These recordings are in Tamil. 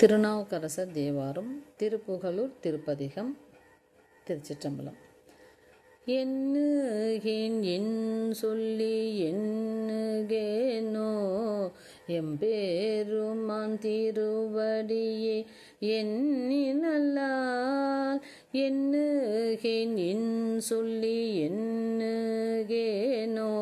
திருநாவுக்கரச தேவாரம் திருப்புகலூர் திருப்பதிகம் திருச்சிற்றம்பலம். எண்ணுகேன் என் சொல்லி எண்ணுகேனோ எம்பேருமான் திருவடியே எண்ணி நல்லால் என் சொல்லி எண்ணுகேனோ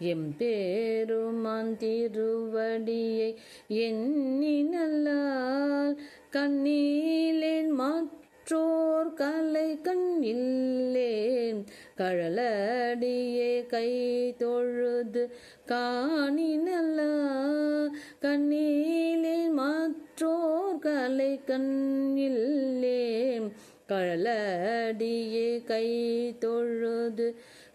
எம் பேருமான் திருவடியை எண்ணி நல்லால் கண்ணீலேன் மாற்றோர் கலை கண் இல்லேன் கழலடியே கை தொழுது காணி நல்லா கண்ணீலேன் மாற்றோர் கலை கண் இல்லேன் கழலடியே கை தொழுது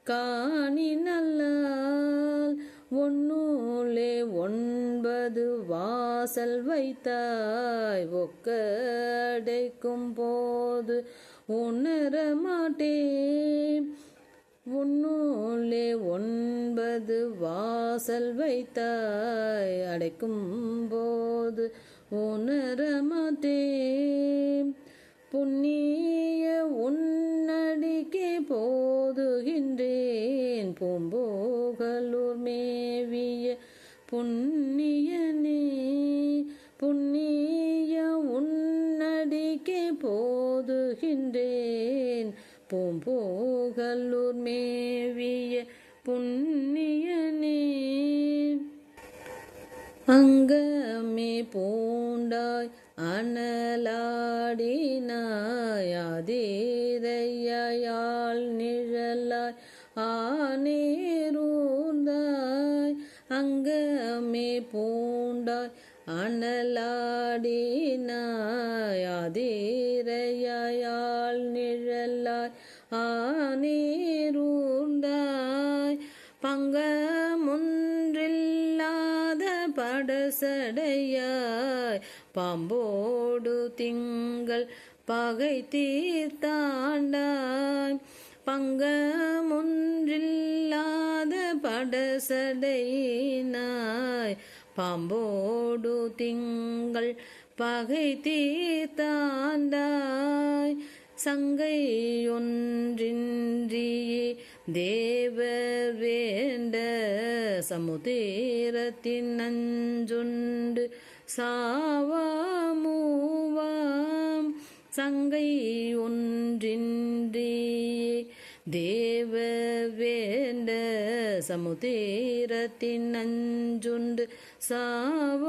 காணி நல்லால் ஒன்னூலே ஒன்பது வாசல் வைத்தாய். ஒக்கடைக்கும் போது உணர மாட்டேன். உன்னூலே ஒன்பது வாசல் வைத்தாய். அடைக்கும் போது உணர மாட்டேன். புண்ணிய உன்னடிக்கே போதுகின்றேன். பூம்போகலூர் மேவிய புண்ணியனே புண்ணிய உன்னடிக்கே போதுகின்றேன். பூம்போகலூர் மேவிய புண்ணியனே அங்கமே பூண்டாய் அனலாடினாய் நிழலாய் ஆனேரூந்தாய் அங்கமே பூண்டாய். அனலாடினாய் நிழலாய் ஆனேரூந்தாய் பங்கமுன்றில்லாத படசடையாய் பாம்போடு திங்கள் பகை தீர்த்தாண்டாய். பங்கமொன்றில்லாத படசடையினாய். பாம்போடு திங்கள் பகை தீர்த்தாண்டாய். சங்கை ஒன்றின்றியே தேவர் வேண்ட சமுதீரத்தின் நஞ்சுண்டு சாவாமூவாம். சங்கை ஒன்றின்றியே தேவ வேண்ட சமுதீரத்தின் நஞ்சுண்டு சாவாமூவா.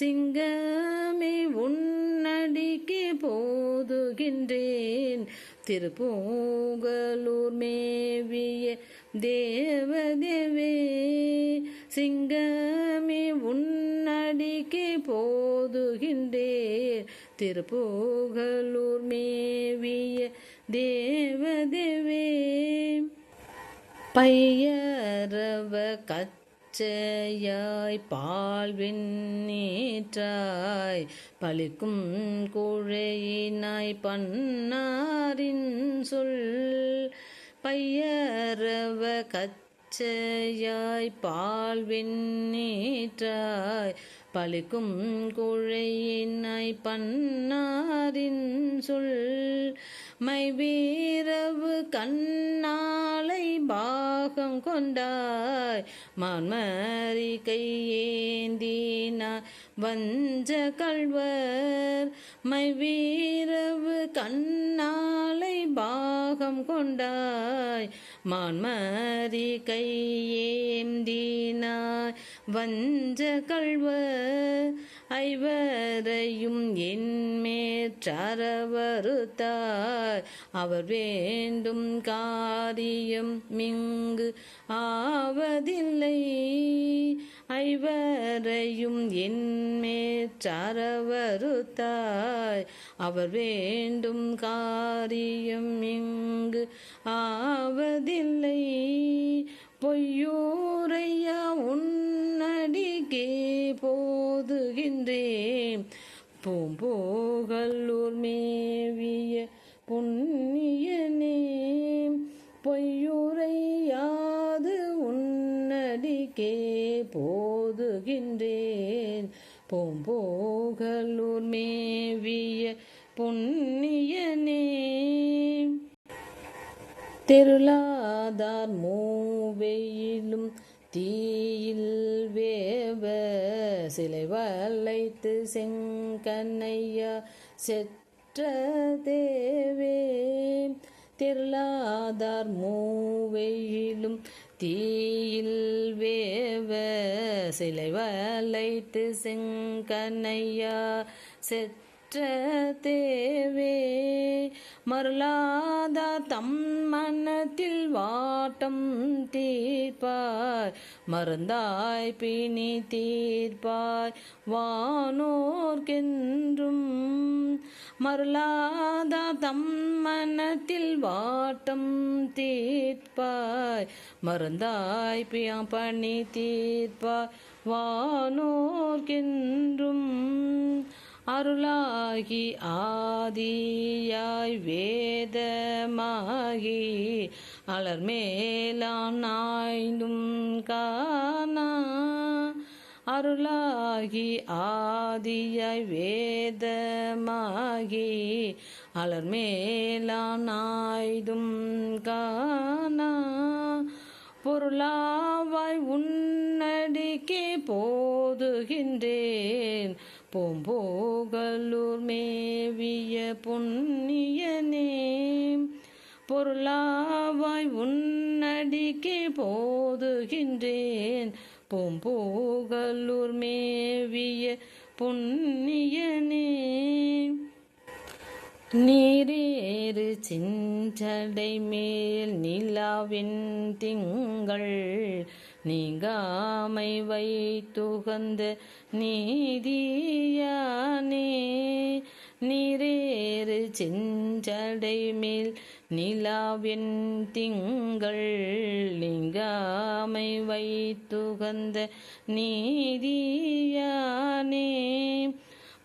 சிங்கமே உன்னடிக்கே போதுகின்றேன். திருப்பூகலூர் மேவிய தேவதேவே சிங்கமே உன்னடிக்கு போதுகின்றேர். திருப்போகலூர் மேவிய தேவதேவே. பையரவ கச்சையாய் பால்வின் நீற்றாய். பழிக்கும் குழையினாய் பன்னாரின் சொல். பையரவ கச்ச பச்சையாய் பால் வெண்ணீற்றாய் பழுக்கும் குழையினாய் பன்னாரின் சொல் மை வீரவு கண்ணா பாகம் கொண்டாய். மான்மரி கையேந்தினார். வஞ்ச கல்வர் மை வீரவு கண்ணாலை பாகம் கொண்டாய். மான்மரி கையேந்தினாய் வஞ்ச கல்வர் ஐவரையும் என்மேற்றவருத்தார் அவர் வேண்டும் காரியம் மிங்கு ஆவதில்லை. ஐவரையும் என்மேற்றாரவருத்தாய் அவர் வேண்டும் காரியம் இங்கு ஆவதில்லை. பொய்யோரையா உன்னடிக்கே போதுகின்றேன். பூம்போகல்லூர் மேவி தெருளாதார் மூவெயிலும் தீயில் வேவ சிலை வளைத்து செங்கண்ணையா செற்ற தேவே திருளாதார் மூவெயிலும் தீயில் வேவ சிலை வளைத்து செங்கண்ணையா செற்ற தேவே மருளாதார் தம் மனத்தில் வாட்டம் தீர்ப்பாய் மருந்தாய் பிணி தீர்ப்பாய் வானோர்கென்றும் மருளாதார் தம் மனத்தில் வாட்டம் தீர்ப்பாய் மருந்தாய் பியா பணி தீர்ப்பாய் வானோர்க்கென்றும் அருளாகி ஆதியாய் வேதமாகி அலர் மேலாம் காணா. அருளாகி ஆதியாய் வேதமாகி அலர் மேலாம் காணா. பொருளாவாய் உன்னடிக்கே போதுகின்றேன் பூம்போகலூர் மேவிய புண்ணியனே பொருளாவாய் உன்னடிக்கே போதுகின்றேன். பூம்போகலூர் மேவிய புண்ணியனே நீரேறு சிஞ்சடை மேல் நிலாவின் திங்கள் நீங்காமை வைத்துகந்த நீதியானே நீரேறு செஞ்சடை மேல் நிலாவின் திங்கள் நீங்காமை வைத்துகந்த நீதியானே.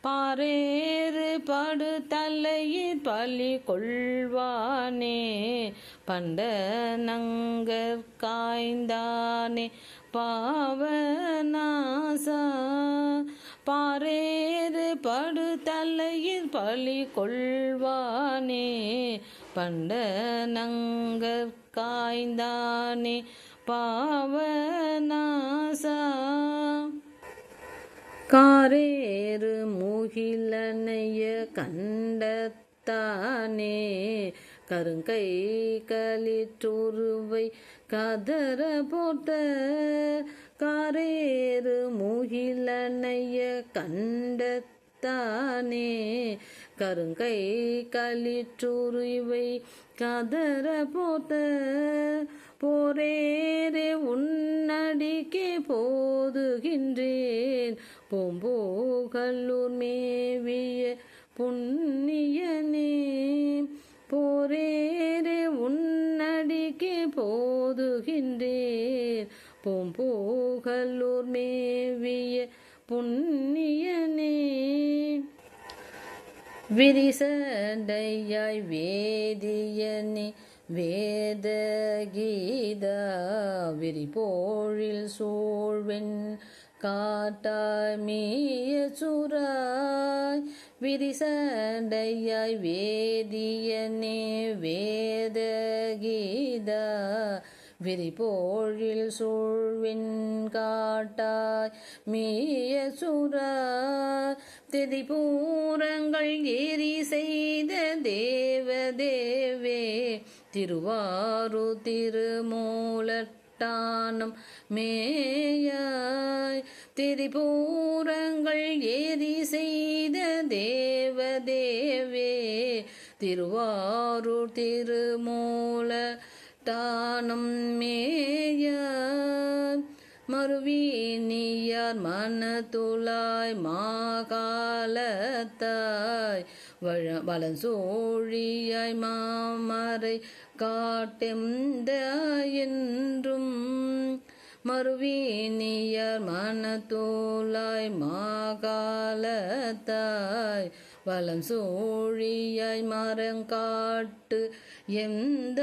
பாரேறு படு தலையில் பலி கொள்வானே பண்ட காய்ந்தானே பாவநாசா. பாரேறு படு தலையில் பலி கொள்வானே பண்ட காய்ந்தானே பாவநாசா. காரேறு முகிலனைய கண்டத்தானே. கருங்கை களிற்றுருவை கதற போட்ட காரேறு முகிலனைய கண்டத்தானே? கருங்கை களிற்றுருவை கதற போட்ட போரேரே உன்னடிக்கே போதுகின்றேன். பூம்போகல்லூர் மேவிய புண்ணியனே. போரேரே உன்னடிக்கே போதுகின்றேர். பூம்போகல்லூர் மேவிய புண்ணியனே. விரிசடையாய் வேதியனே. வேத கீதா விரிபோழில் சூழ்வெண் காட்டாய் மீய சுராய் விரிசண்டையாய் வேதியனே வேத கீதா விரிபோழில் சூழ்வின் காட்டாய் மீய சுரா திரிபூரங்கள் ஏறி செய்த தேவதேவே திருவாரு திருமூலட்டானம் மேயாய். திரிபூரங்கள் ஏறி செய்த தேவதேவே. திருவாரூர் திருமூல தானம் மேயார் மறுவீனியார் மனத்துளாய் மாகாலத்தாய். வழ வலஞ்சோழியாய் மாமரை காட்டெந்த மறுவீனியர் மனத்தூளாய் மாகாலத்தாய் வலம் சோழியாய் மரங்காட்டு எந்த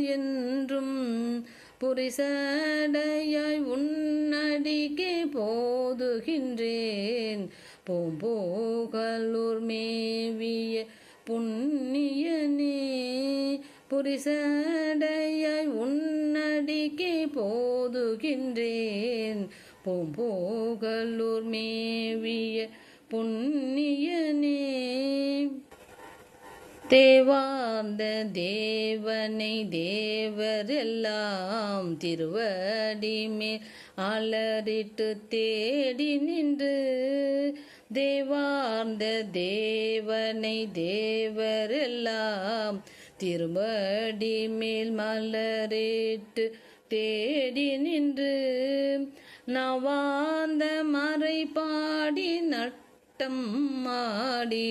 என்றும் புரிசடையாய் உன்னடிக்கே போதுகின்றேன். பூம்பூகலூர் மேவிய புண்ணியனே புரிசடையாய் உன்னடிக்கே போ ஓதுகின்றேன் பூம்பூகலூர் மேவிய புண்ணியனே. தேவார்ந்த தேவனை தேவரெல்லாம் திருவடி மேல் அலறிட்டு தேடி நின்று. தேவார்ந்த தேவனை தேவரெல்லாம் திருவடி மேல் மலரிட்டு தேடி நின்று நவாந்த மறை பாடி நட்டம் மாடி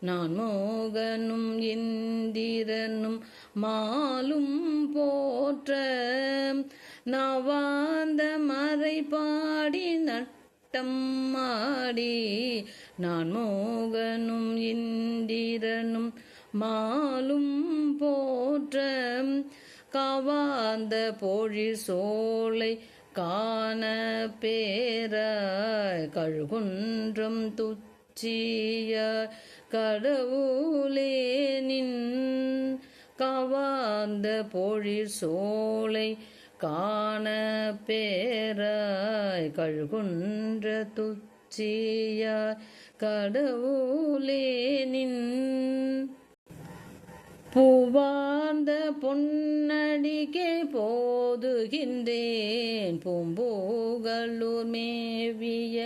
நான் மோகனும் இந்திரனும் மாலும் போற்ற நவாந்த மறை பாடி நட்டம் மாடி நான் மோகனும் இந்திரனும் மாலும் போற்ற காவாந்த பொழில் சோலை காண பேராய் கழுகுன்றம் துச்சிய கடவுளே நின் காவாந்த பொழில் சோலை காண பேராய் கழுகுன்ற துச்சிய கடவுளே நின் பூவார்ந்த பொன்னடிக்கே போதுகின்றேன். பூம்பூகலூர் மேவிய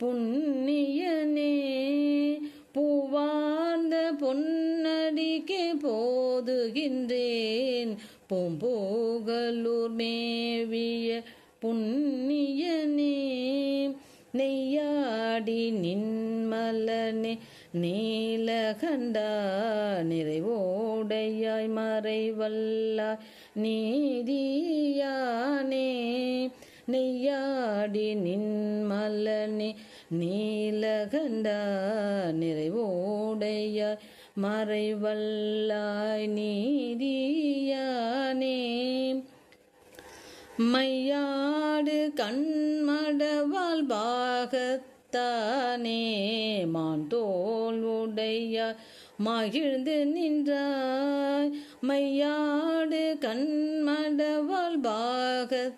புண்ணியனே பூவார்ந்த பொன்னடிக்கே போதுகின்றேன். பூம்பூகலூர் மேவிய புண்ணியனே நெய்யாடி நின்மலனே நீலகண்டா நிறைவோடையாய் மறைவல்லாய். நீதியானே நெய்யாடி நின்மலனே நீலகண்டா நிறைவோடையாய் மறைவல்லாய். நீதியானே மையாடு கண்மடவால் பாகத் மான் மாந்தோல் உடையாய் மகிழ்ந்து நின்றாய். மையாடு கண்மடவால் பாகத்தானே?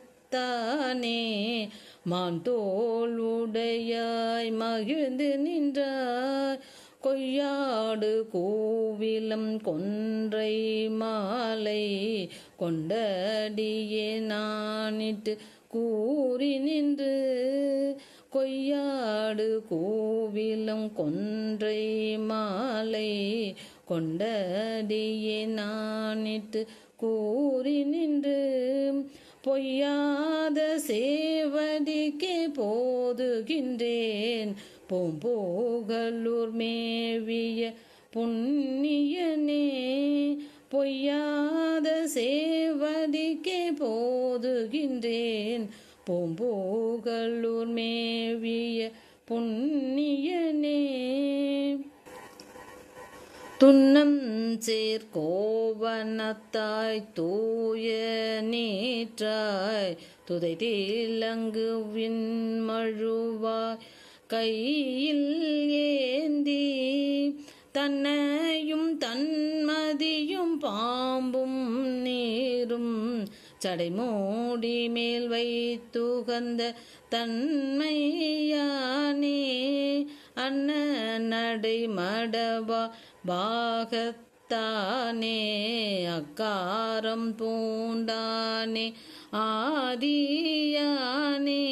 மாந்தோல் உடையாய் மகிழ்ந்து நின்றாய். கொய்யாடு கோவிலம் கொன்றை மாலை கொண்டடியே நானிட்டு கூறி நின்று கொய்யாடு கோவிலும் கொன்றை மாலை கொண்டடியே நானிட்டு கூறி நின்று பொய்யாத சேவடிக்கே போதுகின்றேன். பூம்பூகலூர் மேவிய புண்ணியனே பொய்யாத சேவடிக்கே போதுகின்றேன். பூம்பூகலூர் மேவிய புண்ணியனே. துன்னம் சேர்கோவனத்தாய் தூய நீற்றாய். துதை தீலங்கு விண்மழுவாய். கையில் ஏந்தி தன்னையும் தன்மதியும் பாம்பும் நீரும் சடை மூடி மேல் வைத்துகந்த தன்மையானே அன்ன நடை மடவா பாகத்தானே அக்காரம் பூண்டானே ஆதியானே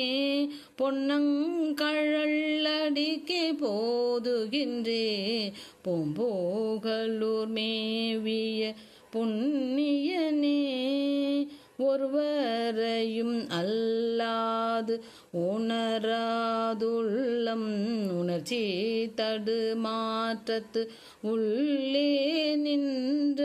பொன்னங்கழல்லடிக்கே போதுகின்றே பொம்போகலூர் மேவிய புண்ணியனே ஒருவரையும் அல்லாது உணராதுள்ளம். உணர்ச்சி தடுமாற்றத்து உள்ளே நின்ற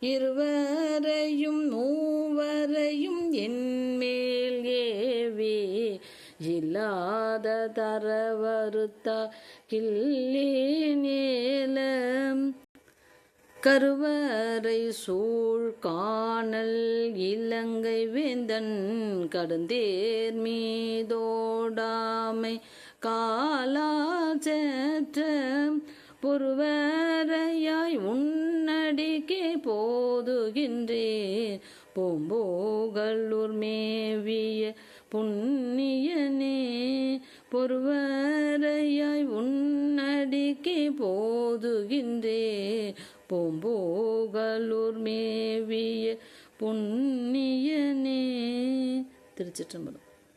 இருவரையும் மூவரையும் என்மேல் ஏவே. இல்லாத தரவருத்தா கிள்ளே நேலம் கருவறை சூழ் காணல் இலங்கை வேந்தன் கடுந்தேர் மீதோடாமை காலாச்சற்ற பொறுவரையாய் உன்னடிக்கே போதுகின்றேன் பூம்போகல்லூர் மேவிய புண்ணியனே பொறுவரையாய் உன்னடிக்கே போதுகின்றே பூம்போகலூர் மேவிய புண்ணியனே. திருச்சிற்றம்பலம்.